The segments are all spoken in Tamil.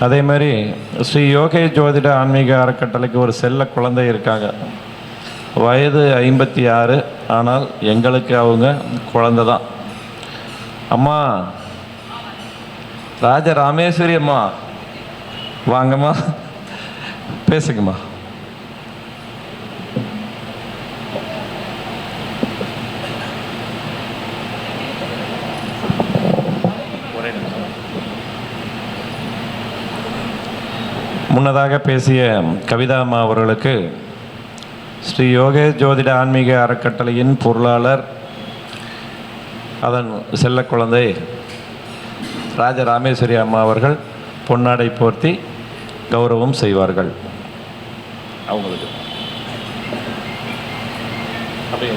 அதே மாதிரி ஸ்ரீ யோகே ஜோதிட ஆன்மீக அறக்கட்டளைக்கு ஒரு செல்ல குழந்தை இருக்காங்க. வயது ஐம்பத்தி ஆறு ஆனால் எங்களுக்கு அவங்க குழந்தை தான் அம்மா ராஜ ராமேஸ்வரி அம்மா. வாங்கம்மா. பேசுங்கம்மா. முன்னதாக பேசிய கவிதா அம்மா அவர்களுக்கு ஸ்ரீ யோகேஷ் ஜோதிட ஆன்மீக அறக்கட்டளையின் பொருளாளர் அதன் செல்ல குழந்தை ராஜ ராமேஸ்வரி அம்மா அவர்கள் பொன்னாடை போர்த்தி கௌரவம் செய்வார்கள். அவங்களுக்கு. அப்படியே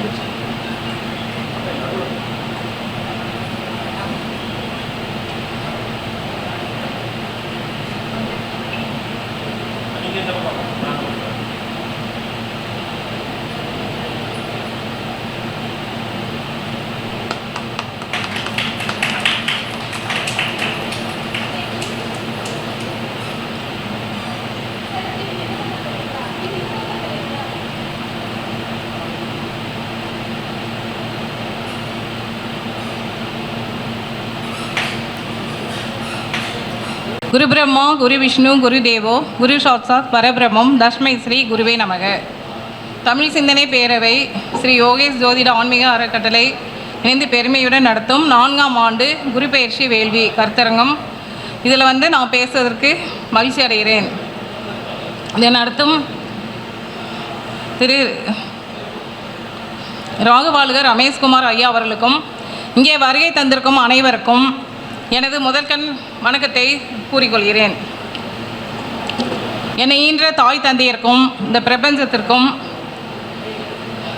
குரு பிரம்மா குரு விஷ்ணு குரு தேவோ குரு சாட்சாத் பரபிரம்மம் தஷ்மை ஸ்ரீ குருவே நமக. தமிழ் சிந்தனை பேரவை ஸ்ரீ யோகேஷ் ஜோதிட ஆன்மீக அறக்கட்டளை இணைந்து பெருமையுடன் நடத்தும் நான்காம் ஆண்டு குரு பயிற்சி வேள்வி கருத்தரங்கம். இதில் வந்து நான் பேசுவதற்கு மகிழ்ச்சி அடைகிறேன். இதை நடத்தும் திரு ராகுபாலுகர் ரமேஷ்குமார் ஐயா அவர்களுக்கும் இங்கே வருகை தந்திருக்கும் அனைவருக்கும் எனது முதல்கண் வணக்கத்தை கூறிக்கொள்கிறேன். என்னை ஈன்ற தாய் தந்தையருக்கும் இந்த பிரபஞ்சத்திற்கும்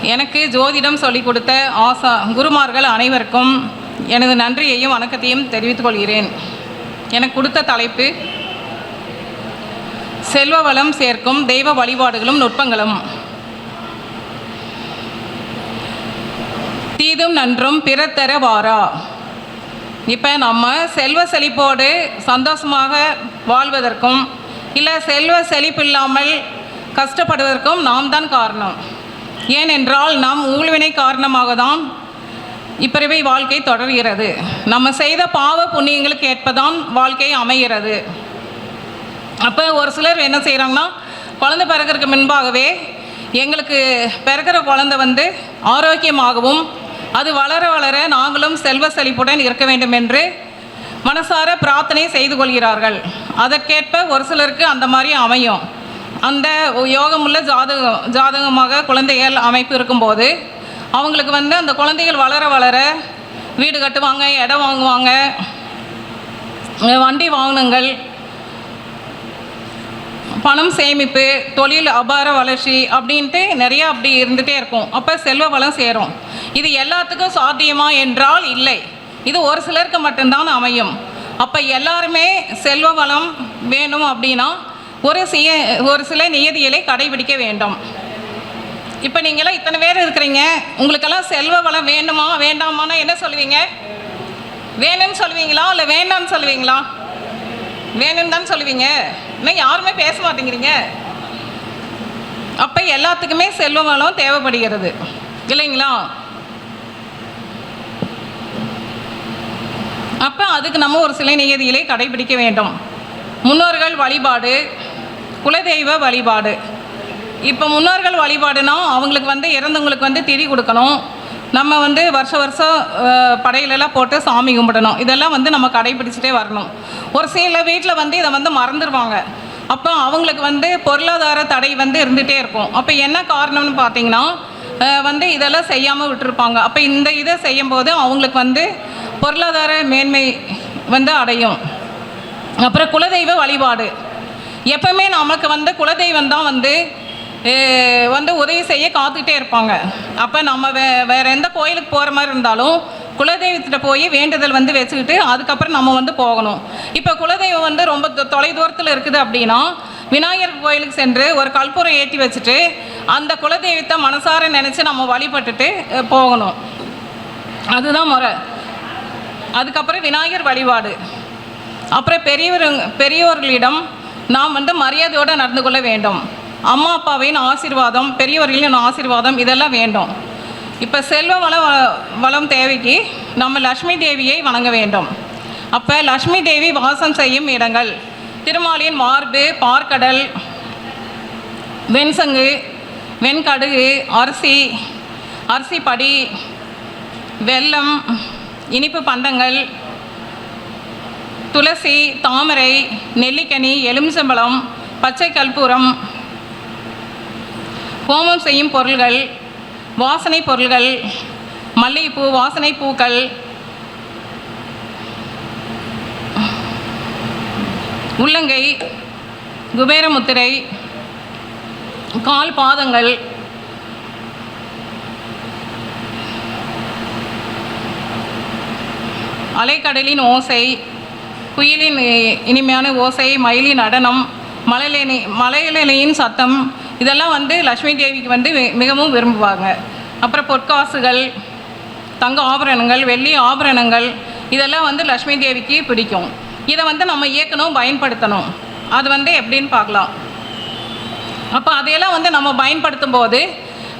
எனக்கு ஜோதிடம் சொல்லிக் கொடுத்த ஆசா குருமார்கள் அனைவருக்கும் எனது நன்றியையும் வணக்கத்தையும் தெரிவித்துக் கொள்கிறேன். எனக்கு கொடுத்த தலைப்பு செல்வ வளம் சேர்க்கும் தெய்வ வழிபாடுகளும் நுட்பங்களும். தீதும் நன்றும் பிறத்தர வாரா. இப்போ நம்ம செல்வ செழிப்போடு சந்தோஷமாக வாழ்வதற்கும் இல்லை செல்வ செழிப்பு இல்லாமல் கஷ்டப்படுவதற்கும் நாம் தான் காரணம். ஏனென்றால் நாம் ஊழ்வினை காரணமாக தான் இப்பிறவை வாழ்க்கை தொடர்கிறது. நம்ம செய்த பாவ புண்ணியங்களுக்கு ஏற்பதான் வாழ்க்கை அமைகிறது. அப்போ ஒரு சிலர் என்ன செய்கிறாங்கன்னா குழந்தை பிறக்கிறதுக்கு முன்பாகவே எங்களுக்கு பிறக்கிற குழந்தை வந்து ஆரோக்கியமாகவும் அது வளர வளர நாங்களும் செல்வ செழிப்புடன் இருக்க வேண்டும் என்று மனசார பிரார்த்தனை செய்து கொள்கிறார்கள். அதற்கேற்ப ஒரு சிலருக்கு அந்த மாதிரி அமையும். அந்த யோகமுள்ள ஜாதகம் ஜாதகமாக குழந்தைகள் அமைப்பு இருக்கும்போது அவங்களுக்கு வந்து அந்த குழந்தைகள் வளர வளர வீடு கட்டுவாங்க இடம் வாங்குவாங்க வண்டி வாகனங்கள் பணம் சேமிப்பு தொழில் அபார வளர்ச்சி அப்படின்ட்டு நிறையா அப்படி இருந்துகிட்டே இருக்கும். அப்போ செல்வ வளம் சேரும். இது எல்லாத்துக்கும் சாத்தியமா என்றால் இல்லை. இது ஒரு சிலருக்கு மட்டும்தான் அமையும். அப்போ எல்லாருமே செல்வ வளம் வேணும் அப்படின்னா ஒரு சிய ஒரு சில நியதிகளை கடைபிடிக்க வேண்டும். இப்போ நீங்களாம் இத்தனை பேர் இருக்கிறீங்க. உங்களுக்கெல்லாம் செல்வ வளம் வேண்டுமா வேண்டாமான்னா என்ன சொல்லுவீங்க? வேணும்னு சொல்லுவீங்களா இல்லை வேண்டாம்னு சொல்லுவீங்களா? வேணும்னு தான் சொல்லுவீங்க? இன்னும் யாருமே பேச மாட்டேங்கிறீங்க? அப்போ எல்லாத்துக்குமே செல்வ வளம் தேவைப்படுகிறது. இல்லைங்களா? அப்போ அதுக்கு நம்ம ஒரு சில நியதிகளை கடைபிடிக்க வேண்டும். முன்னோர்கள் வழிபாடு குலதெய்வ வழிபாடு. இப்போ முன்னோர்கள் வழிபாடுனா அவங்களுக்கு வந்து இறந்தவங்களுக்கு வந்து திதி கொடுக்கணும். நம்ம வந்து வருஷ வருஷம் படையிலெல்லாம் போட்டு சாமி கும்பிடணும். இதெல்லாம் வந்து நம்ம கடைபிடிச்சிட்டே வரணும். ஒரு சில வீட்டில் வந்து இதை வந்து மறந்துடுவாங்க அப்போ அவங்களுக்கு வந்து பொருளாதார தடை வந்து இருந்துகிட்டே இருக்கும். அப்போ என்ன காரணம்னு பார்த்தீங்கன்னா வந்து இதெல்லாம் செய்யாமல் விட்டுருப்பாங்க. அப்போ இந்த இதை செய்யும்போது அவங்களுக்கு வந்து பொருளாதார மேன்மை வந்து அடையும். அப்புறம் குலதெய்வ வழிபாடு. எப்பவுமே நமக்கு வந்து குலதெய்வம் தான் வந்து வந்து உதவி செய்ய காத்துக்கிட்டே இருப்பாங்க. அப்போ நம்ம வே வேறு எந்த கோயிலுக்கு போகிற மாதிரி இருந்தாலும் குலதெய்வத்திட்ட போய் வேண்டுதல் வந்து வச்சுக்கிட்டு அதுக்கப்புறம் நம்ம வந்து போகணும். இப்போ குலதெய்வம் வந்து ரொம்ப தொ- தொலை தூரத்தில் இருக்குது அப்படின்னா விநாயகர் கோயிலுக்கு சென்று ஒரு கற்பூரம் ஏற்றி வச்சுட்டு அந்த குலதெய்வத்தை மனசார நினச்சி நம்ம வழிபட்டுட்டு போகணும். அதுதான் முறை. அதுக்கப்புறம் விநாயகர் வழிபாடு. அப்புறம் பெரியவர் பெரியவர்களிடம் நாம் வந்து மரியாதையோடு நடந்து கொள்ள வேண்டும். அம்மா அப்பாவின் ஆசீர்வாதம் பெரியவர்களின் ஆசீர்வாதம் இதெல்லாம் வேண்டும். இப்போ செல்வ வள வளம் தேவைக்கு நம்ம லக்ஷ்மி தேவியை வணங்க வேண்டும். அப்போ லக்ஷ்மி தேவி வாசம் செய்யும் இடங்கள். திருமாலியின் மார்பு பார்க்கடல் வெண்சங்கு வெண்கடுகு அரிசி அரிசி படி வெல்லம் இனிப்பு பண்டங்கள் துளசி தாமரை நெல்லிக்கனி எலுமிச்சம்பழம் பச்சை கற்பூரம் ஹோமம் செய்யும் பொருள்கள் வாசனை பொருள்கள் மல்லிகைப்பூ வாசனை பூக்கள் உள்ளங்கை குபேர முத்திரை கால் பாதங்கள் அலைக்கடலின் ஓசை குயிலின் இனிமையான ஓசை மயிலின் நடனம் மலையிலே மலையிலையின் சத்தம் இதெல்லாம் வந்து லக்ஷ்மி தேவிக்கு வந்து மிகவும் விரும்புவாங்க. அப்புறம் பொற்காசுகள் தங்க ஆபரணங்கள் வெள்ளி ஆபரணங்கள் இதெல்லாம் வந்து லக்ஷ்மி தேவிக்கு பிடிக்கும். இதை வந்து நம்ம இயக்கணும் பயன்படுத்தணும். அது வந்து எப்படின்னு பார்க்கலாம். அப்போ அதையெல்லாம் வந்து நம்ம பயன்படுத்தும் போது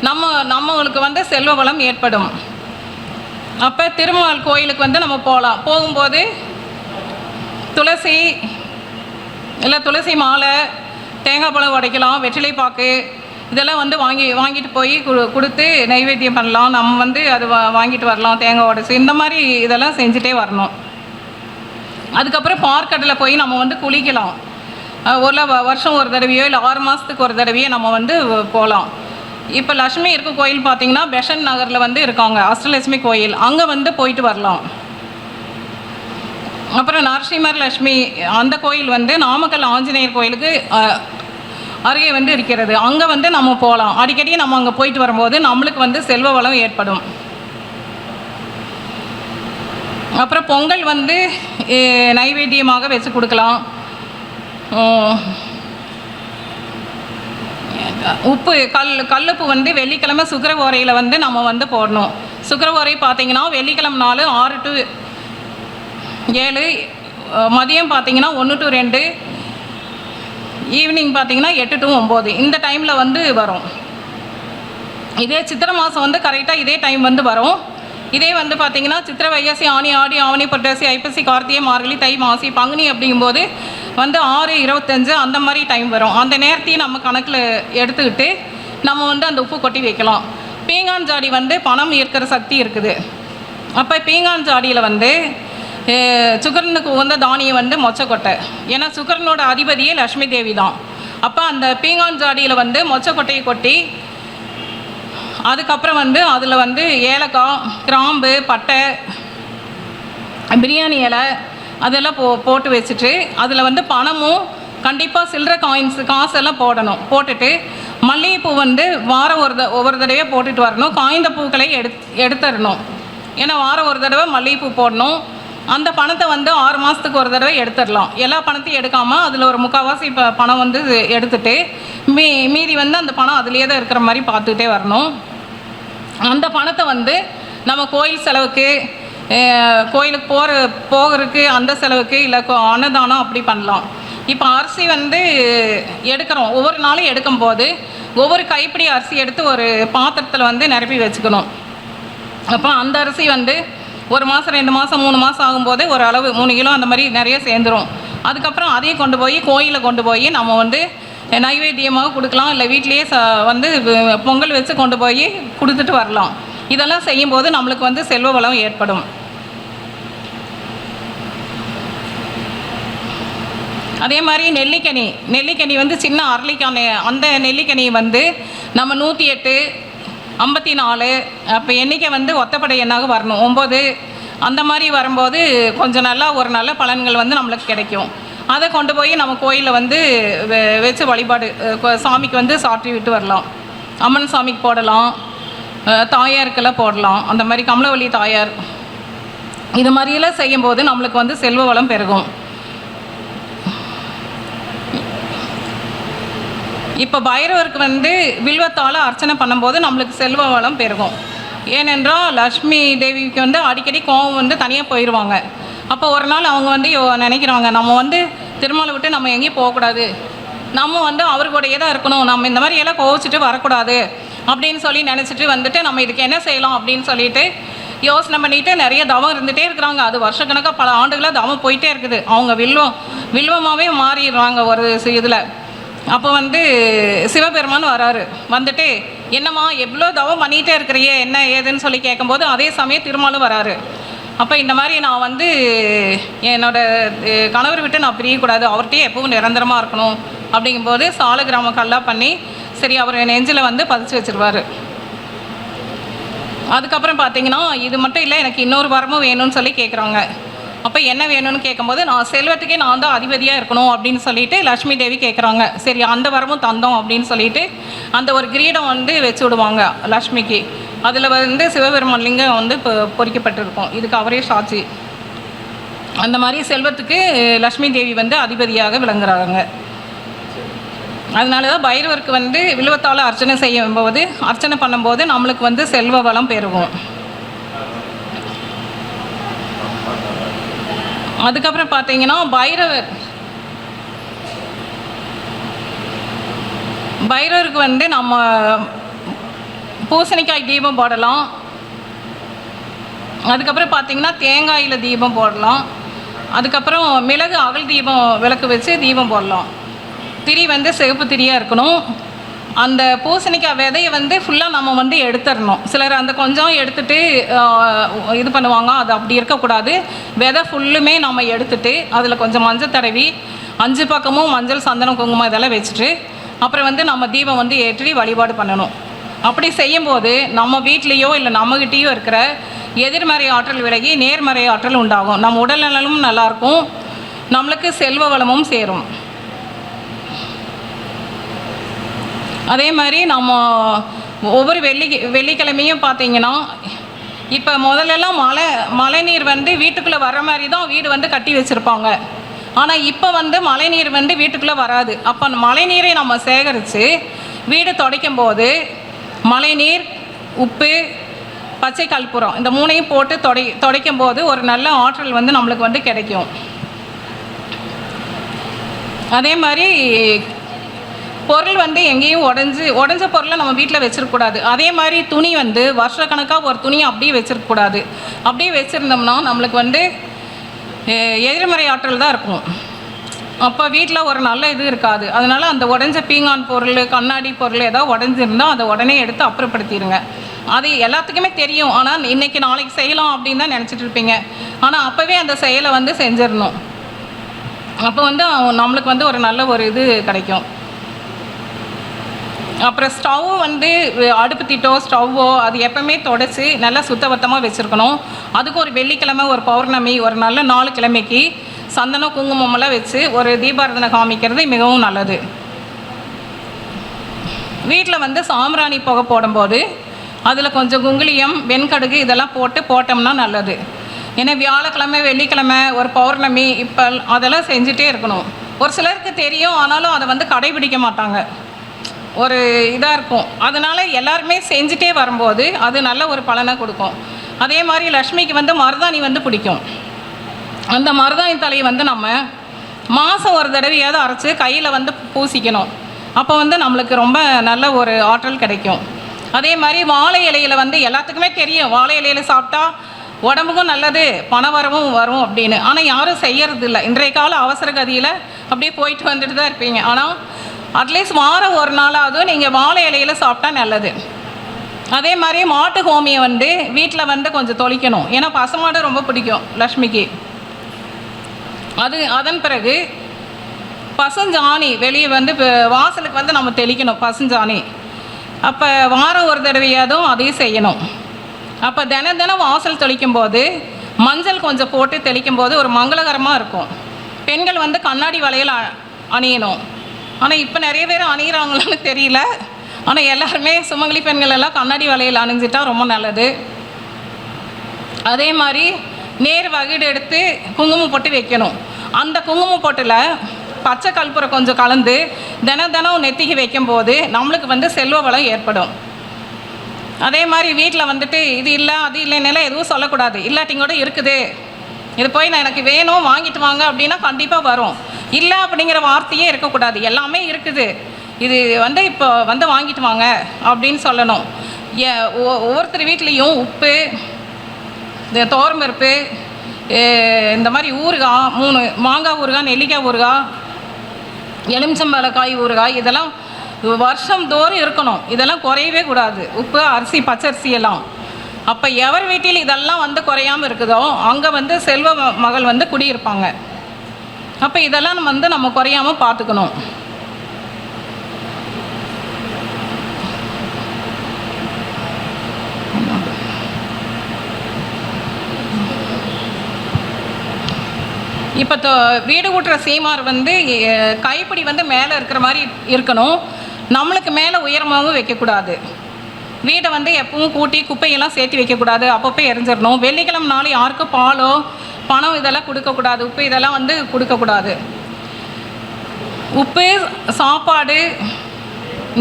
நம்ம நம்மளுக்கு வந்து செல்வ வளம் ஏற்படும். அப்போ திருமால் கோயிலுக்கு வந்து நம்ம போகலாம். போகும்போது துளசி இல்லை துளசி மாலை தேங்காய் பழம் உடைக்கலாம் வெற்றிலை பாக்கு இதெல்லாம் வந்து வாங்கி வாங்கிட்டு போய் கு கொடுத்து நைவேத்தியம் பண்ணலாம். நம்ம வந்து அது வா வாங்கிட்டு வரலாம் தேங்காய் உடச்சி. இந்த மாதிரி இதெல்லாம் செஞ்சுட்டே வரணும். அதுக்கப்புறம் பார்க்கடலில் போய் நம்ம வந்து குளிக்கலாம். ஒரு வருஷம் ஒரு தடவையோ இல்லை ஆறு மாதத்துக்கு ஒரு தடவையோ நம்ம வந்து போகலாம். இப்போ லக்ஷ்மி இருக்க கோயில் பார்த்தீங்கன்னா பெஷன் நகரில் வந்து இருக்காங்க அஷ்டலட்சுமி கோயில். அங்கே வந்து போயிட்டு வரலாம். அப்புறம் நரசிம்மர் லட்சுமி அந்த கோயில் வந்து நாமக்கல் ஆஞ்சநேயர் கோயிலுக்கு அருகே வந்து இருக்கிறது. அங்கே வந்து நம்ம போகலாம் அடிக்கடி நம்ம அங்கே போயிட்டு வரும்போது நம்மளுக்கு வந்து செல்வ வளம் ஏற்படும். அப்புறம் பொங்கல் வந்து நைவேத்தியமாக வச்சு கொடுக்கலாம். உப்பு கல் கல்லுப்பு வந்து வெள்ளிக்கிழமை சுக்கர ஓரையில் வந்து நம்ம வந்து போடணும். சுக்கர ஓரை பார்த்தீங்கன்னா வெள்ளிக்கிழமை நாள் ஆறு டு ஏழு மதியம் பார்த்தீங்கன்னா ஒன்று டு ரெண்டு ஈவினிங் பார்த்தீங்கன்னா எட்டு டு ஒம்பது. இந்த டைமில் வந்து வரும். இதே சித்திரை மாதம் வந்து கரெக்டாக இதே டைம் வந்து வரும். இதே வந்து பார்த்தீங்கன்னா சித்திரை வைகாசி ஆனி ஆடி ஆவணி புரட்டாசி ஐப்பசி கார்த்திகை மார்கழி தை மாசி பங்குனி அப்படிங்கும்போது வந்து ஆறு இருபத்தஞ்சு அந்த மாதிரி டைம் வரும். அந்த நேரத்தையும் நம்ம கணக்கில் எடுத்துக்கிட்டு நம்ம வந்து அந்த உப்பு கொட்டி வைக்கலாம். பீங்கான் ஜாடி வந்து பணம் ஈர்க்கிற சக்தி இருக்குது. அப்போ பீங்கான் ஜாடியில் வந்து சுகரனுக்கு உகந்த தானியம் வந்து மொச்சக்கொட்டை. ஏன்னா சுக்கரனோட அதிபதியே லக்ஷ்மி தேவி தான். அப்போ அந்த பீங்கான் ஜாடியில் வந்து மொச்சக்கொட்டையை கொட்டி அதுக்கப்புறம் வந்து அதில் வந்து ஏலக்காய் கிராம்பு பட்டை பிரியாணி இலை அதெல்லாம் போ போட்டு வச்சுட்டு அதில் வந்து பணமும் கண்டிப்பாக சில்லற காயின்ஸ் காசெல்லாம் போடணும். போட்டுட்டு மல்லிகைப்பூ வந்து வாரம் ஒரு த ஒவ்வொரு தடவையாக போட்டுட்டு வரணும். காய்ந்த பூக்களை எடுத் எடுத்துடணும் ஏன்னா வாரம் ஒரு தடவை மல்லிகைப்பூ போடணும். அந்த பணத்தை வந்து ஆறு மாதத்துக்கு ஒரு தடவை எடுத்துடலாம். எல்லா பணத்தையும் எடுக்காமல் அதில் ஒரு முக்கால்வாசி இப்போ பணம் வந்து எடுத்துட்டு மீ மீதி வந்து அந்த பணம் அதுலேயே தான் இருக்கிற மாதிரி பார்த்துக்கிட்டே வரணும். அந்த பணத்தை வந்து நம்ம கோயில் செலவுக்கு கோயிலுக்கு போகிற போகிறதுக்கு அந்த செலவுக்கு இல்லை அன்னதானம் அப்படி பண்ணலாம். இப்போ அரிசி வந்து எடுக்கிறோம். ஒவ்வொரு நாளும் எடுக்கும்போது ஒவ்வொரு கைப்பிடி அரிசி எடுத்து ஒரு பாத்திரத்தில் வந்து நிரப்பி வச்சுக்கணும். அப்போ அந்த அரிசி வந்து ஒரு மாதம் ரெண்டு மாதம் மூணு மாதம் ஆகும்போது ஒரு அளவு மூணு கிலோ அந்த மாதிரி நிறைய சேர்ந்துரும். அதுக்கப்புறம் அதையும் கொண்டு போய் கோயிலில் கொண்டு போய் நம்ம வந்து நைவேத்தியமாக கொடுக்கலாம். இல்லை வீட்டிலேயே ச வந்து பொங்கல் வச்சு கொண்டு போய் கொடுத்துட்டு வரலாம். இதெல்லாம் செய்யும்போது நம்மளுக்கு வந்து செல்வ வளம் ஏற்படும். அதே மாதிரி நெல்லிக்கனி. நெல்லிக்கனி வந்து சின்ன அரளிக்கான அந்த நெல்லிக்கனி வந்து நம்ம நூற்றி எட்டு ஐம்பத்தி நாலு அப்போ எண்ணிக்கை வந்து ஒத்தப்படை எண்ணாக வரணும்? ஒம்பது அந்த மாதிரி வரும்போது கொஞ்சம் நல்லா ஒரு நல்ல பலன்கள் வந்து நம்மளுக்கு கிடைக்கும். அதை கொண்டு போய் நம்ம கோயிலில் வந்து வச்சு வழிபாடு சாமிக்கு வந்து சாற்றி விட்டு வரலாம். அம்மன் சாமிக்கு போடலாம். தாயாருக்கெல்லாம் போடலாம். அந்த மாதிரி கமலவள்ளி தாயார் இது மாதிரியெல்லாம் செய்யும்போது நம்மளுக்கு வந்து செல்வ வளம் பெருகும். இப்போ பைரவருக்கு வந்து வில்வத்தால் அர்ச்சனை பண்ணும்போது நம்மளுக்கு செல்வ வளம் பெருகும். ஏனென்றால் லக்ஷ்மி தேவிக்கு வந்து அடிக்கடி கோவம் வந்து தனியாக போயிடுவாங்க அப்போ ஒரு நாள் அவங்க வந்து யோ- நினைக்கிறாங்க நம்ம வந்து திருமலை விட்டு நம்ம எங்கேயும் போகக்கூடாது. நம்ம வந்து அவர் தான் இருக்கணும். நம்ம இந்த மாதிரி எல்லாம் கோவிச்சிட்டு வரக்கூடாது அப்படின்னு சொல்லி நினச்சிட்டு வந்துட்டு நம்ம இதுக்கு என்ன செய்யலாம் அப்படின்னு சொல்லிட்டு யோசனை பண்ணிட்டு நிறைய தவம் இருந்துகிட்டே இருக்கிறாங்க. அது வருஷக்கணக்காக பல ஆண்டுகளாக தவம் போயிட்டே இருக்குது. அவங்க வில்வம் வில்வமாகவே மாறிடுறாங்க ஒரு இதில். அப்போ வந்து சிவபெருமான் வராரு. வந்துட்டு என்னம்மா எவ்வளோ தவம் பண்ணிகிட்டே இருக்கிறியே? என்ன ஏதுன்னு சொல்லி கேட்கும்போது அதே சமயம் திருமாலும் வராரு. அப்போ இந்த மாதிரி நான் வந்து என்னோட கணவர் விட்டு நான் பிரியக்கூடாது அவர்கிட்டயே எப்பவும் நிரந்தரமாக இருக்கணும். அப்படிங்கும்போது சால கிராம கல்லாக பண்ணி சரி அவர் நெஞ்சில் வந்து பதிச்சு வச்சிருவாரு. அதுக்கப்புறம் பார்த்தீங்கன்னா இது மட்டும் இல்லை எனக்கு இன்னொரு வரமும் வேணும்னு சொல்லி கேட்குறாங்க அப்போ என்ன வேணும்னு கேட்கும்போது நான் செல்வத்துக்கே நான் தான் அதிபதியாக இருக்கணும் அப்படின்னு சொல்லிட்டு லக்ஷ்மி தேவி கேட்குறாங்க சரி அந்த வரமும் தந்தோம் அப்படின்னு சொல்லிட்டு அந்த ஒரு கிரீடம் வந்து வச்சு விடுவாங்க லக்ஷ்மிக்கு அதில் வந்து சிவபெருமான் லிங்கம் வந்து இப்போ பொறிக்கப்பட்டிருக்கும். இதுக்கு அவரே சாட்சி. அந்த மாதிரி செல்வத்துக்கு லக்ஷ்மி தேவி வந்து அதிபதியாக விளங்குறாங்க. அதனால தான் பைரவருக்கு வந்து விழுவத்தால் அர்ச்சனை செய்யும்போது அர்ச்சனை பண்ணும்போது நம்மளுக்கு வந்து செல்வ வளம் பெருகும். அதுக்கப்புறம் பார்த்தீங்கன்னா பைரவர். பைரவருக்கு வந்து நம்ம பூசணிக்காய் தீபம் போடலாம். அதுக்கப்புறம் பார்த்தீங்கன்னா தேங்காயில் தீபம் போடலாம். அதுக்கப்புறம் மிளகு அகல் தீபம் விளக்கு வச்சு தீபம் போடலாம். திரி வந்து சிவப்பு திரியாக இருக்கணும். அந்த பூசணிக்காய் விதையை வந்து ஃபுல்லாக நம்ம வந்து எடுத்துடணும். சிலர் அந்த கொஞ்சம் எடுத்துட்டு இது பண்ணுவாங்க அது அப்படி இருக்கக்கூடாது. விதை ஃபுல்லுமே நம்ம எடுத்துட்டு அதில் கொஞ்சம் மஞ்சள் தடவி அஞ்சு பக்கமும் மஞ்சள் சந்தனம் குங்குமம் இதெல்லாம் வச்சுட்டு அப்புறம் வந்து நம்ம தீபம் வந்து ஏற்றி வழிபாடு பண்ணணும். அப்படி செய்யும்போது நம்ம வீட்லேயோ இல்லை நம்மகிட்டேயோ இருக்கிற எதிர்மறை ஆற்றல் விலகி நேர்மறை ஆற்றல் உண்டாகும். நம்ம உடல்நலனும் நல்லாயிருக்கும் நம்மளுக்கு செல்வ வளமும் சேரும். அதே மாதிரி நம்ம ஒவ்வொரு வெள்ளி வெள்ளிக்கிழமையும் பார்த்தீங்கன்னா இப்போ முதல்லலாம் மழை மழைநீர் வந்து வீட்டுக்குள்ளே வர மாதிரி தான் வீடு வந்து கட்டி வச்சுருப்பாங்க. ஆனால் இப்போ வந்து மழைநீர் வந்து வீட்டுக்குள்ளே வராது. அப்போ மழைநீரை நம்ம சேகரித்து வீடு துடைக்கும் போது மழைநீர் உப்பு பச்சை கல்புரம் இந்த மூணையும் போட்டு தொடை துடைக்கும் போது ஒரு நல்ல ஆற்றல் வந்து நம்மளுக்கு வந்து கிடைக்கும். அதே மாதிரி பொருள் வந்து எங்கேயும் உடஞ்சி உடஞ்ச பொருளை நம்ம வீட்டில் வச்சிருக்கக்கூடாது. அதே மாதிரி துணி வந்து வருஷக்கணக்காக ஒரு துணியை அப்படியே வச்சிருக்கக்கூடாது. அப்படியே வச்சுருந்தோம்னா நம்மளுக்கு வந்து எதிர்மறை ஆற்றல் தான் இருக்கும். அப்போ வீட்டில் ஒரு நல்ல இது இருக்காது. அதனால அந்த உடஞ்ச பீங்கான் பொருள் கண்ணாடி பொருள் ஏதாவது உடஞ்சிருந்தா அதை உடனே எடுத்து அப்புறப்படுத்திடுங்க அது எல்லாத்துக்குமே தெரியும். ஆனால் இன்னைக்கு நாளைக்கு செய்யலாம் அப்படின்னு தான் நினச்சிட்டு இருப்பீங்க. ஆனால் அப்போவே அந்த செயலை வந்து செஞ்சிடணும். அப்போ வந்து நம்மளுக்கு வந்து ஒரு நல்ல ஒரு இது கிடைக்கும். அப்புறம் ஸ்டவ் வந்து அடுப்பு திட்டோ ஸ்டவ்வோ அது எப்பவுமே தொடச்சி நல்லா சுத்தபத்தமாக வச்சுருக்கணும். அதுக்கு ஒரு வெள்ளிக்கிழமை ஒரு பௌர்ணமி ஒரு நல்ல நாலு கிழமைக்கு சந்தனம் குங்குமமெல்லாம் வச்சு ஒரு தீபாரதனை காமிக்கிறது மிகவும் நல்லது. வீட்டில் வந்து சாம்பிராணி புகை போடும்போது அதில் கொஞ்சம் குங்குளியம் வெண்கடுகு இதெல்லாம் போட்டு போட்டோம்னா நல்லது. ஏன்னா வியாழக்கிழமை வெள்ளிக்கிழமை ஒரு பௌர்ணமி இப்போ அதெல்லாம் செஞ்சுட்டே இருக்கணும். ஒரு சிலருக்கு தெரியும் ஆனாலும் அதை வந்து கடைபிடிக்க மாட்டாங்க. ஒரு இதாக இருக்கும். அதனால் எல்லாருமே செஞ்சுட்டே வரும்போது அது நல்ல ஒரு பலனை கொடுக்கும். அதே மாதிரி லக்ஷ்மிக்கு வந்து மருதாணி வந்து பிடிக்கும். அந்த மருதாணி தலையை வந்து நம்ம மாதம் ஒரு தடவையாவது அரைச்சி கையில் வந்து பூசிக்கணும். அப்போ வந்து நம்மளுக்கு ரொம்ப நல்ல ஒரு ஆற்றல் கிடைக்கும். அதே மாதிரி வாழை இலையில வந்து எல்லாத்துக்குமே தெரியும். வாழை இலையில் சாப்பிட்டா உடம்புக்கும் நல்லது பண வரவும் வரும் அப்படின்னு. ஆனால் யாரும் செய்யறது இல்லை. இன்றைய கால அவசர கதியில் அப்படியே போயிட்டு வந்துட்டு தான் இருப்பீங்க. ஆனால் அட்லீஸ்ட் வாரம் ஒரு நாளாவது நீங்கள் வாழை இலையில சாப்பிட்டா நல்லது. அதே மாதிரி மாட்டு ஹோமியை வந்து வீட்டில் வந்து கொஞ்சம் தொளிக்கணும். ஏன்னா பசுமாடு ரொம்ப பிடிக்கும் லக்ஷ்மிக்கு. அது அதன் பிறகு பசுஞ்சாணி வெளியே வந்து வாசலுக்கு வந்து நம்ம தெளிக்கணும் பசுஞ்சாணி. அப்போ வாரம் ஒரு தடவையாதும் அதையும் செய்யணும். அப்போ தினம் தினம் வாசல் தெளிக்கும் போது மஞ்சள் கொஞ்சம் போட்டு தெளிக்கும் போது ஒரு மங்களகரமாக இருக்கும். பெண்கள் வந்து கண்ணாடி வளையல் அ- அணியணும். ஆனால் இப்போ நிறைய பேர் அணிகிறாங்களான்னு தெரியல. ஆனால் எல்லாருமே சுமங்கலி பெண்கள் எல்லாம் கண்ணாடி வலையில் அணிஞ்சிட்டா ரொம்ப நல்லது. அதே மாதிரி நேர் வகிடு எடுத்து குங்குமம் போட்டு வைக்கணும். அந்த குங்குமம் போட்டில் பச்சை கற்பூரம் கொஞ்சம் கலந்து தினம் தினம் நெத்திக்கு வைக்கும்போது நம்மளுக்கு வந்து செல்வ வளம் ஏற்படும். அதே மாதிரி வீட்டில் வந்துட்டு இது இல்லை அது இல்லைன்னால எதுவும் சொல்லக்கூடாது. இல்லாட்டிங்கூட இருக்குது. இது போய் நான் எனக்கு வேணும் வாங்கிட்டு வாங்க அப்படின்னா கண்டிப்பாக வரும். இல்லை அப்படிங்கிற வார்த்தையே இருக்கக்கூடாது. எல்லாமே இருக்குது. இது வந்து இப்போ வந்து வாங்கிட்டு வாங்க அப்படின்னு சொல்லணும். ஏ- ஒ- ஒவ்வொருத்தர் வீட்லேயும் உப்பு இந்த துவரம்பருப்பு இந்த மாதிரி ஊறுகாய் மூணு மாங்காய் ஊறுகாய் நெல்லிக்காய் ஊறுகாய் எலுமிச்சம்பழக்காய் ஊறுகாய் இதெல்லாம் வருஷம் தோறும் இருக்கணும். இதெல்லாம் குறையவே கூடாது. உப்பு அரிசி பச்சரிசி எல்லாம். அப்போ எவர் வீட்டில் இதெல்லாம் வந்து குறையாமல் இருக்குதோ அங்கே வந்து செல்வ ம- மகள் வந்து குடியிருப்பாங்க. அப்போ இதெல்லாம் நம்ம வந்து நம்ம குறையாமல் பார்த்துக்கணும். இப்போ தோ வீடு கூட்டுற சீமார் வந்து கைப்பிடி வந்து மேலே இருக்கிற மாதிரி இருக்கணும். நம்மளுக்கு மேலே உயரமாகவும் வைக்கக்கூடாது. வீடை வந்து எப்பவும் கூட்டி குப்பையெல்லாம் சேர்த்து வைக்கக்கூடாது. அப்பப்போ எரிஞ்சிடணும். வெள்ளிக்கிழமை நாள் யாருக்கும் பாலோ பணம் இதெல்லாம் கொடுக்கக்கூடாது. உப்பு இதெல்லாம் வந்து கொடுக்கக்கூடாது. உப்பு சாப்பாடு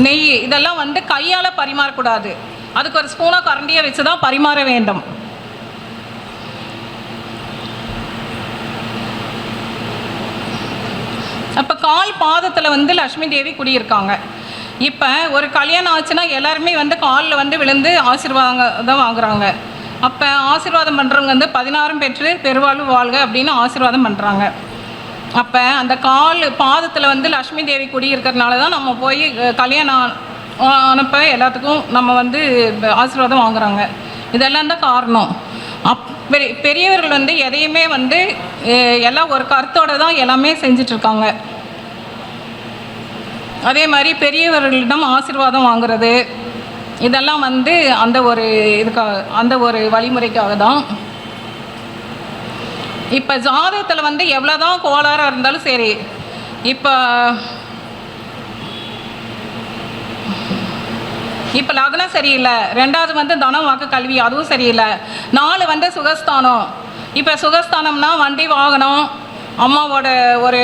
நெய் இதெல்லாம் வந்து கையால் பரிமாறக்கூடாது. அதுக்கு ஒரு ஸ்பூனோ கரண்டியை வச்சு தான் பரிமாற வேண்டும். அப்போ கால் பாதத்தில் வந்து லக்ஷ்மி தேவி குடியிருக்காங்க. இப்போ ஒரு கல்யாணம் ஆச்சுன்னா எல்லாருமே வந்து காலில் வந்து விழுந்து ஆசீர்வாதம் தான் வாங்குறாங்க. அப்போ ஆசீர்வாதம் பண்ணுறவங்க வந்து பதினாறும் பெற்று பெருவாழ்வு வாழ்க அப்படின்னு ஆசீர்வாதம் பண்ணுறாங்க அப்போ அந்த கால் பாதத்தில் வந்து லக்ஷ்மி தேவி குடியிருக்கிறதுனால தான் நம்ம போய் கல்யாணம் ஆ- எல்லாத்துக்கும் நம்ம வந்து ஆசீர்வாதம் வாங்குறாங்க. இதெல்லாம் தான் காரணம். அப் பெரியவர்கள் வந்து எதையுமே வந்து எல்லாம் ஒரு கருத்தோடு தான் எல்லாமே செஞ்சிட்ருக்காங்க அதே மாதிரி பெரியவர்களிடம் ஆசிர்வாதம் வாங்குறது இதெல்லாம் வந்து அந்த ஒரு இதுக்காக அந்த ஒரு வழிமுறைக்காக தான். இப்போ ஜாதகத்தில் வந்து எவ்வளோதான் கோளாறாக இருந்தாலும் சரி இப்போ இப்போ லக்னம் சரியில்லை ரெண்டாவது வந்து தனம் வாக்கு கல்வி அதுவும் சரியில்லை. நாலு வந்து சுகஸ்தானம். இப்போ சுகஸ்தானம்னா வண்டி வாகனம் அம்மாவோட ஒரு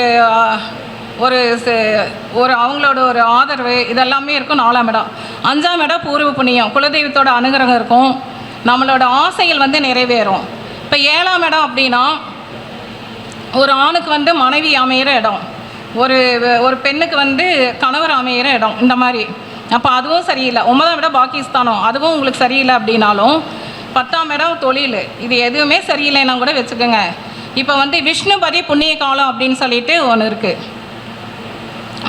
ஒரு ச- ஒரு அவங்களோட ஒரு ஆதரவு இதெல்லாமே இருக்கும் நாலாம் இடம். அஞ்சாம் இடம் பூர்வ புண்ணியம். குலதெய்வத்தோட அனுகிரகம் இருக்கும். நம்மளோட ஆசைகள் வந்து நிறைவேறும். இப்போ ஏழாம் இடம் அப்படின்னா ஒரு ஆணுக்கு வந்து மனைவி அமையிற இடம். ஒரு ஒரு பெண்ணுக்கு வந்து கணவர் அமையிற இடம். இந்த மாதிரி. அப்போ அதுவும் சரியில்லை. ஒன்பதாம் இடம் பாகிஸ்தானம். அதுவும் உங்களுக்கு சரியில்லை அப்படின்னாலும் பத்தாம் இடம் தொழில். இது எதுவுமே சரியில்லைன்னா கூட வச்சுக்கோங்க. இப்போ வந்து விஷ்ணுபதி புண்ணிய காலம் அப்படின்னு சொல்லிட்டு ஒன்று இருக்குது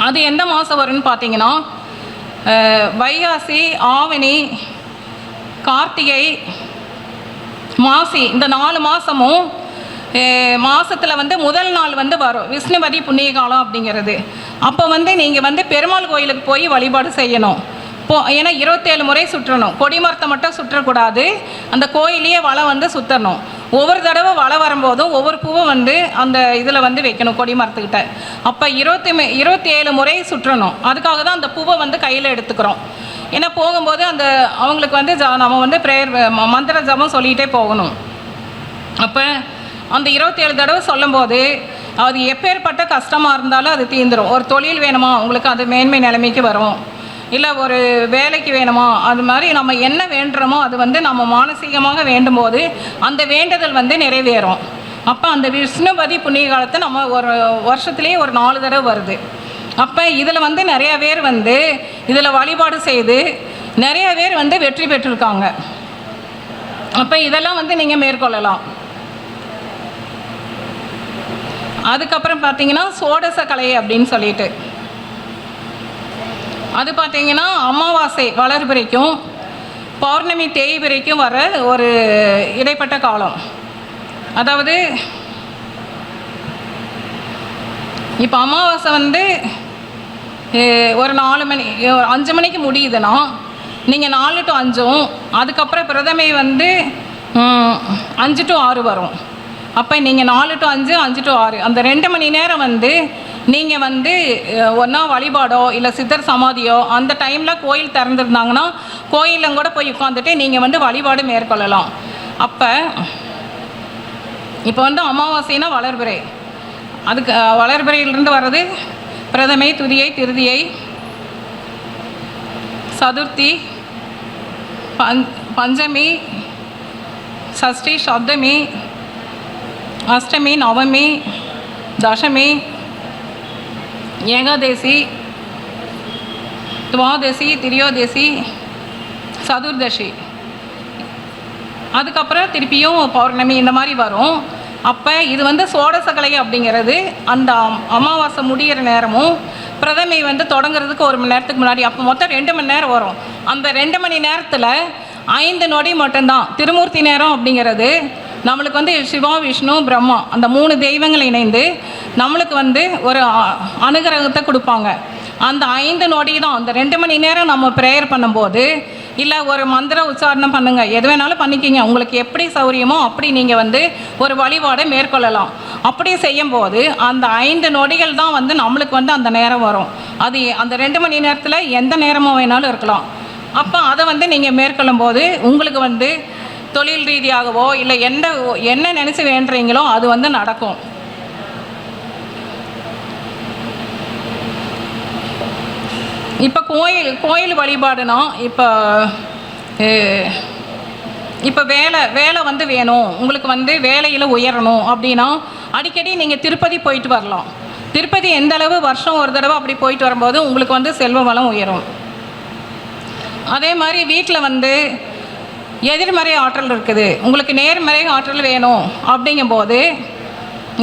அது எந்த மாதம் வரும்னு பார்த்தீங்கன்னா வைகாசி ஆவணி கார்த்திகை மாசி இந்த நாலு மாதமும் மாதத்தில் வந்து முதல் நாள் வந்து வரும். விஷ்ணுபதி புண்ணிய காலம் அப்படிங்கிறது. அப்போ வந்து நீங்கள் வந்து பெருமாள் கோயிலுக்கு போய் வழிபாடு செய்யணும். போ ஏன்னா இருபத்தேழு முறை சுற்றணும். கொடிமரத்தை மட்டும் சுற்றக்கூடாது. அந்த கோயிலையே வலை வந்து சுற்றணும் ஒவ்வொரு தடவை வலை வரும்போதும் ஒவ்வொரு பூவை வந்து அந்த இதில் வந்து வைக்கணும் கொடிமரத்துக்கிட்ட. அப்போ இருபத்தி மே- இருபத்தி ஏழு முறை சுற்றணும். அதுக்காக தான் அந்த பூவை வந்து கையில் எடுத்துக்கிறோம். ஏன்னா போகும்போது அந்த அவங்களுக்கு வந்து ஜ- நம்ம வந்து ப்ரேயர் மந்திர ஜபம் சொல்லிகிட்டே போகணும். அப்போ அந்த இருபத்தேழு தடவை சொல்லும்போது அது எப்பேற்பட்ட கஷ்டமாக இருந்தாலும் அது தீந்துடும் ஒரு தொழில் வேணுமா? உங்களுக்கு அது மேன்மை நிலைமைக்கு வரும். இல்லை ஒரு வேலைக்கு வேணுமா? அது மாதிரி நம்ம என்ன வேண்டுறோமோ அது வந்து நம்ம மானசீகமாக வேண்டும் போது அந்த வேண்டுதல் வந்து நிறைவேறும். அப்போ அந்த விஷ்ணுபதி புண்ணிய காலத்தை நம்ம ஒரு வருஷத்துலேயே ஒரு நாலு தடவை வருது. அப்போ இதில் வந்து நிறைய பேர் வந்து இதில் வழிபாடு செய்து நிறைய பேர் வந்து வெற்றி பெற்றிருக்காங்க. அப்போ இதெல்லாம் வந்து நீங்கள் மேற்கொள்ளலாம். அதுக்கப்புறம் பார்த்தீங்கன்னா சோடச கலை அப்படின்னு சொல்லிட்டு. அது பார்த்தீங்கன்னா அமாவாசை வளர்பிறைக்கும் பௌர்ணமி தேய்பிறைக்கும் வர ஒரு இடைப்பட்ட காலம். அதாவது இப்போ அமாவாசை வந்து ஒரு நாலு மணி அஞ்சு மணிக்கு முடியுதுன்னா நீங்கள் நாலு டு அஞ்சும் அதுக்கப்புறம் பிரதமை வந்து அஞ்சு டு ஆறு வரும். அப்போ நீங்கள் நாலு டு அஞ்சு அஞ்சு டு ஆறு அந்த ரெண்டு மணி நேரம் வந்து நீங்கள் வந்து ஒன்றா வழிபாடோ இல்லை சித்தர் சமாதியோ அந்த டைமில் கோயில் திறந்துருந்தாங்கன்னா கோயிலும் கூட போய் உட்காந்துட்டு நீங்கள் வந்து வழிபாடு மேற்கொள்ளலாம். அப்போ இப்போ வந்து அமாவாசைனா வளர்பிறை. அதுக்கு வளர்பிறையிலிருந்து வர்றது பிரதமை துதியை திருதியை சதுர்த்தி பஞ் பஞ்சமி சஷ்டி சப்தமி அஷ்டமி நவமி தசமி ஏகாதேசி துவாதசி திரியோதேசி சதுர்தசி. அதுக்கப்புறம் திருப்பியும் பௌர்ணமி இந்த மாதிரி வரும். அப்போ இது வந்து சோடசகலை அப்படிங்கிறது. அந்த அமாவாசை முடிகிற நேரமும் பிரதமை வந்து தொடங்குறதுக்கு ஒரு மணி நேரத்துக்கு முன்னாடி அப்போ மொத்தம் ரெண்டு மணி நேரம் வரும். அந்த ரெண்டு மணி நேரத்தில் ஐந்து நொடி மட்டும்தான். திருமூர்த்தி நேரம் அப்படிங்கிறது. நம்மளுக்கு வந்து சிவா விஷ்ணு பிரம்மா அந்த மூணு தெய்வங்கள் இணைந்து நம்மளுக்கு வந்து ஒரு அனுகிரகத்தை கொடுப்பாங்க. அந்த ஐந்து நொடி தான். அந்த ரெண்டு மணி நேரம் நம்ம ப்ரேயர் பண்ணும்போது இல்லை ஒரு மந்திர உச்சாரணம் பண்ணுங்கள் எது வேணாலும் பண்ணிக்கிங்க. உங்களுக்கு எப்படி சௌரியமோ அப்படி நீங்கள் வந்து ஒரு வழிபாடை மேற்கொள்ளலாம். அப்படி செய்யும்போது அந்த ஐந்து நொடிகள் தான் வந்து நம்மளுக்கு வந்து அந்த நேரம் வரும். அது அந்த ரெண்டு மணி நேரத்தில் எந்த நேரமும் வேணாலும் இருக்கலாம். அப்போ அதை வந்து நீங்கள் மேற்கொள்ளும் போது உங்களுக்கு வந்து தொழில் ரீதியாகவோ இல்லை எந்த என்ன நினச்சி வேண்டுறீங்களோ அது வந்து நடக்கும். இப்போ கோயில் கோயில் வழிபாடுனா இப்போ இப்போ வேலை வேலை வந்து வேணும். உங்களுக்கு வந்து வேலையில் உயரணும். அப்படின்னா அடிக்கடி நீங்கள் திருப்பதி போயிட்டு வரலாம். திருப்பதி எந்த அளவு வருஷம் ஒரு தடவை அப்படி போயிட்டு வரும்போது உங்களுக்கு வந்து செல்வ வளம் உயரும். அதே மாதிரி வீட்டில் வந்து எதிர்மறை ஆற்றல் இருக்குது. உங்களுக்கு நேர்மறை ஆற்றல் வேணும். அப்படிங்கும்போது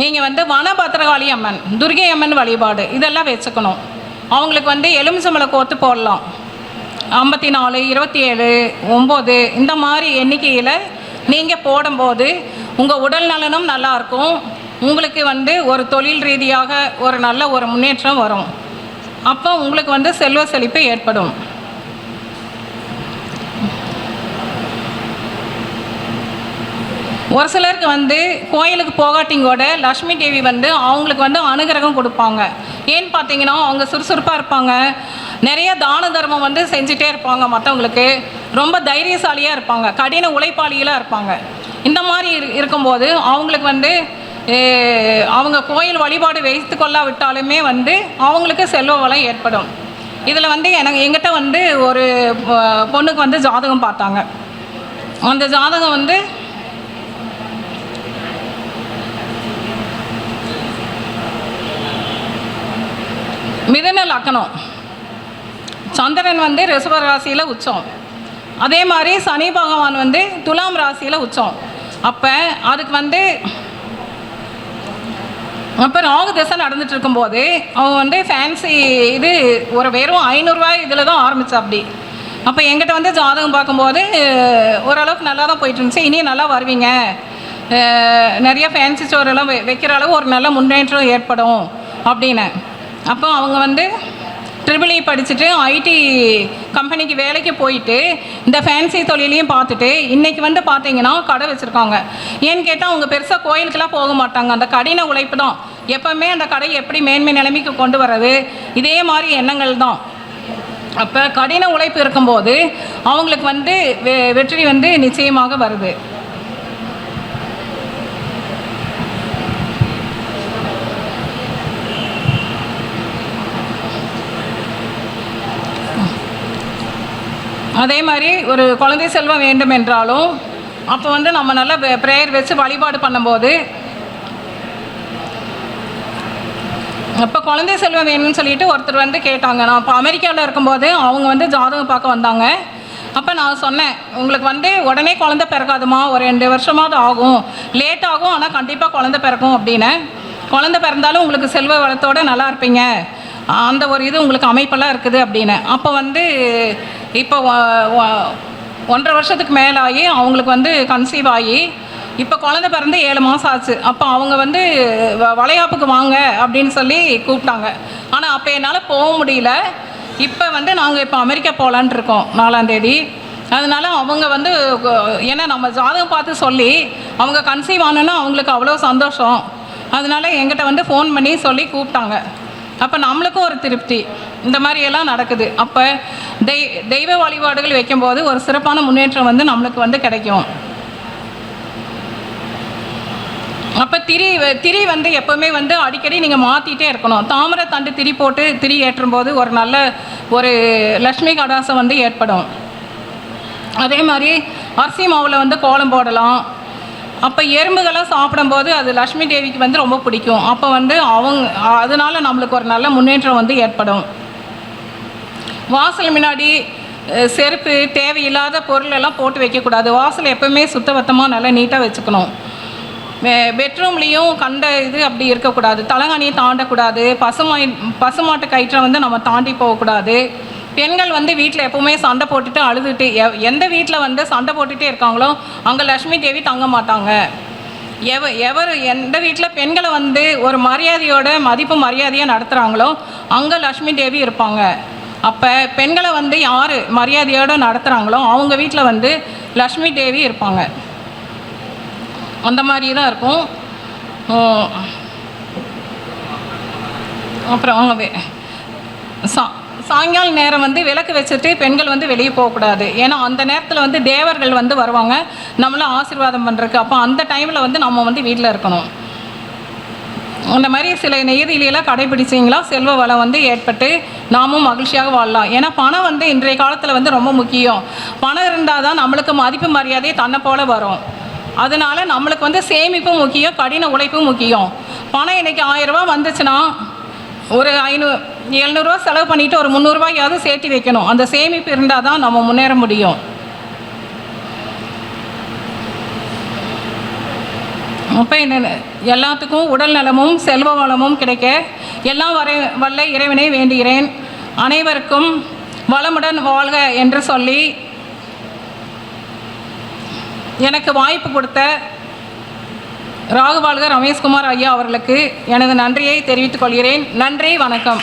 நீங்கள் வந்து வனபத்திரகாளி அம்மன் துர்கை அம்மன் வழிபாடு இதெல்லாம் வச்சுக்கணும். அவங்களுக்கு வந்து எலுமிச்சம்பளை கோத்து போடலாம். ஐம்பத்தி நாலு இருபத்தி ஏழு ஒம்பது இந்த மாதிரி எண்ணிக்கையில் நீங்கள் போடும்போது உங்கள் உடல் நலனும் நல்லாயிருக்கும் உங்களுக்கு வந்து ஒரு தொழில் ரீதியாக ஒரு நல்ல ஒரு முன்னேற்றம் வரும். அப்போ உங்களுக்கு வந்து செல்வ செழிப்பு ஏற்படும். ஒரு சிலருக்கு வந்து கோயிலுக்கு போகாட்டிங்கோட லக்ஷ்மி தேவி வந்து அவங்களுக்கு வந்து அனுகிரகம் கொடுப்பாங்க. ஏன்னு பார்த்தீங்கன்னா அவங்க சுறுசுறுப்பாக இருப்பாங்க. நிறைய தான தர்மம் வந்து செஞ்சுட்டே இருப்பாங்க மற்றவங்களுக்கு ரொம்ப தைரியசாலியாக இருப்பாங்க. கடின உழைப்பாளிகளாக இருப்பாங்க. இந்த மாதிரி இரு இருக்கும்போது அவங்களுக்கு வந்து அவங்க கோயில் வழிபாடு வைத்து கொள்ளாவிட்டாலுமே வந்து அவங்களுக்கு செல்வ வளம் ஏற்படும். இதில் வந்து எனக்கு எங்கிட்ட வந்து ஒரு பொண்ணுக்கு வந்து ஜாதகம் பார்த்தாங்க. அந்த ஜாதகம் வந்து மிதன லக்கணம் சந்திரன் வந்து ரிஷப ராசியில் உச்சம். அதே மாதிரி சனி பகவான் வந்து துலாம் ராசியில் உச்சம். அப்போ அதுக்கு வந்து அப்போ ராகு திசை நடந்துட்டு இருக்கும்போது அவன் வந்து ஃபேன்சி இது ஒரு வெறும் ஐநூறுரூவாய் இதில் தான் ஆரம்பிச்சா அப்படி. அப்போ எங்கிட்ட வந்து ஜாதகம் பார்க்கும்போது ஓரளவுக்கு நல்லா தான் போயிட்டு இருந்துச்சு. இனியும் நல்லா வருவீங்க. நிறைய ஃபேன்சி ஸ்டோரெல்லாம் வெ வைக்கிற அளவு ஒரு நல்ல முன்னேற்றம் ஏற்படும். அப்படின்னு. அப்போ அவங்க வந்து ட்ரிபிள் இ e படிச்சுட்டு ஐடி கம்பெனிக்கு வேலைக்கு போயிட்டு இந்த ஃபேன்சி தொழிலையும் பார்த்துட்டு இன்றைக்கி வந்து பார்த்தீங்கன்னா கடை வச்சுருக்காங்க. ஏன்னு கேட்டால் அவங்க பெருசாக கோயிலுக்கெல்லாம் போக மாட்டாங்க. அந்த கடின உழைப்பு தான். எப்போவுமே அந்த கடை எப்படி மேன்மை நிலைமைக்கு கொண்டு வர்றது இதே மாதிரி எண்ணங்கள் தான். அப்போ கடின உழைப்பு இருக்கும்போது அவங்களுக்கு வந்து வெ வெற்றி வந்து நிச்சயமாக வருது. அதே மாதிரி ஒரு குழந்தை செல்வம் வேண்டும் என்றாலும் அப்போ வந்து நம்ம நல்லா ப்ரேயர் வச்சு வழிபாடு பண்ணும்போது அப்போ குழந்தை செல்வம் வேணும்னு சொல்லிட்டு ஒருத்தர் வந்து கேட்டாங்க. நான் இப்போ அமெரிக்காவில் இருக்கும்போது அவங்க வந்து ஜாதகம் பார்க்க வந்தாங்க. அப்போ நான் சொன்னேன் உங்களுக்கு வந்து உடனே குழந்தை பிறக்காதுமா? ஒரு ரெண்டு வருஷமாவது ஆகும். லேட் ஆகும் ஆனால் கண்டிப்பாக குழந்தை பிறக்கும் அப்படின்னு. குழந்தை பிறந்தாலும் உங்களுக்கு செல்வ வளத்தோடு நல்லா இருப்பீங்க. அந்த ஒரு இது உங்களுக்கு அமைப்பெல்லாம் இருக்குது அப்படின்னு. அப்போ வந்து இப்போ ஒன்றரை வருஷத்துக்கு மேலாகி அவங்களுக்கு வந்து கன்சீவ் ஆகி இப்போ குழந்தை பிறந்து ஏழு மாதம் ஆச்சு. அப்போ அவங்க வந்து வ- வளையாப்புக்கு வாங்க அப்படின்னு சொல்லி கூப்பிட்டாங்க. ஆனால் அப்போ என்னால் போக முடியல. இப்போ வந்து நாங்கள் இப்போ அமெரிக்கா போகலான் இருக்கோம் நாலாந்தேதி அதனால அவங்க வந்து ஏன்னா நம்ம ஜாதகம் பார்த்து சொல்லி அவங்க கன்சீவ் ஆனோன்னா அவங்களுக்கு அவ்வளோ சந்தோஷம். அதனால எங்கிட்ட வந்து ஃபோன் பண்ணி சொல்லி கூப்பிட்டாங்க. அப்போ நம்மளுக்கும் ஒரு திருப்தி. இந்த மாதிரியெல்லாம் நடக்குது. அப்போ தெய் தெய்வ வழிபாடுகள் வைக்கும்போது ஒரு சிறப்பான முன்னேற்றம் வந்து நம்மளுக்கு வந்து கிடைக்கும். அப்போ திரி திரி வந்து எப்போவுமே வந்து அடிக்கடி நீங்கள் மாற்றிட்டே இருக்கணும். தாமரை தண்டு திரி போட்டு திரி ஏற்றும் போது ஒரு நல்ல ஒரு லக்ஷ்மி கடாசம் வந்து ஏற்படும். அதே மாதிரி அரிசி மாவில் வந்து கோலம் போடலாம். அப்போ எறும்புகளாக சாப்பிடும்போது அது லக்ஷ்மி தேவிக்கு வந்து ரொம்ப பிடிக்கும். அப்போ வந்து அவங்க அதனால நம்மளுக்கு ஒரு நல்ல முன்னேற்றம் வந்து ஏற்படும். வாசல் முன்னாடி செருப்பு தேவையில்லாத பொருளெல்லாம் போட்டு வைக்கக்கூடாது. வாசல் எப்போவுமே சுத்தபத்தமாக நல்லா நீட்டாக வச்சுக்கணும். பெட்ரூம்லேயும் கண்ட இது அப்படி இருக்கக்கூடாது. தலகாணியை தாண்டக்கூடாது. பசுமாய் பசுமாட்டு கயிற்றை வந்து நம்ம தாண்டி போகக்கூடாது. பெண்கள் வந்து வீட்டில் எப்பவுமே சண்டை போட்டுட்டு அழுதுட்டு எ- எந்த வீட்டில் வந்து சண்டை போட்டுகிட்டே இருக்காங்களோ அங்கே லக்ஷ்மி தேவி தங்க மாட்டாங்க. எவ எவர் எந்த வீட்டில் பெண்களை வந்து ஒரு மரியாதையோட மதிப்பு மரியாதையாக நடத்துகிறாங்களோ அங்கே லக்ஷ்மி தேவி இருப்பாங்க. அப்போ பெண்களை வந்து யார் மரியாதையோடு நடத்துகிறாங்களோ அவங்க வீட்டில் வந்து லக்ஷ்மி தேவி இருப்பாங்க. அந்த மாதிரி தான் இருக்கும் அப்புறம் அவங்க சா சாயங்கால நேரம் வந்து விளக்கு வச்சுட்டு பெண்கள் வந்து வெளியே போகக்கூடாது. ஏன்னா அந்த நேரத்தில் வந்து தேவர்கள் வந்து வருவாங்க. நம்மளை ஆசீர்வாதம் பண்ணுறதுக்கு அப்போ அந்த டைமில் வந்து நம்ம வந்து வீட்டில் இருக்கணும். அந்த மாதிரி சில நெய்திலையெல்லாம் கடைபிடிச்சிங்களா? செல்வ வளம் வந்து ஏற்பட்டு நாமும் மகிழ்ச்சியாக வாழலாம். ஏன்னா பணம் வந்து இன்றைய காலத்தில் வந்து ரொம்ப முக்கியம். பணம் இருந்தால் தான் நம்மளுக்கு மதிப்பு மரியாதையை தன்னை போல் வரும். அதனால் நம்மளுக்கு வந்து சேமிப்பும் முக்கியம் கடின உழைப்பும் முக்கியம். பணம் இன்றைக்கி ஆயிரம் வந்துச்சுன்னா ஒரு ஐநூறு எழுநூறுவா செலவு பண்ணிவிட்டு ஒரு முந்நூறுரூவாயாவது சேர்த்து வைக்கணும். அந்த சேமிப்பு இருந்தால் தான் நம்ம முன்னேற முடியும். அப்போ என்ன எல்லாத்துக்கும் உடல் நலமும் செல்வ வளமும் கிடைக்க எல்லாம் வரை வல்ல இறைவனை வேண்டுகிறேன். அனைவருக்கும் வளமுடன் வாழ்க என்று சொல்லி எனக்கு வாய்ப்பு கொடுத்த ராகுபால்கர் ரமேஷ்குமார் ஐயா அவர்களுக்கு எனது நன்றியை தெரிவித்துக் கொள்கிறேன். நன்றி வணக்கம்.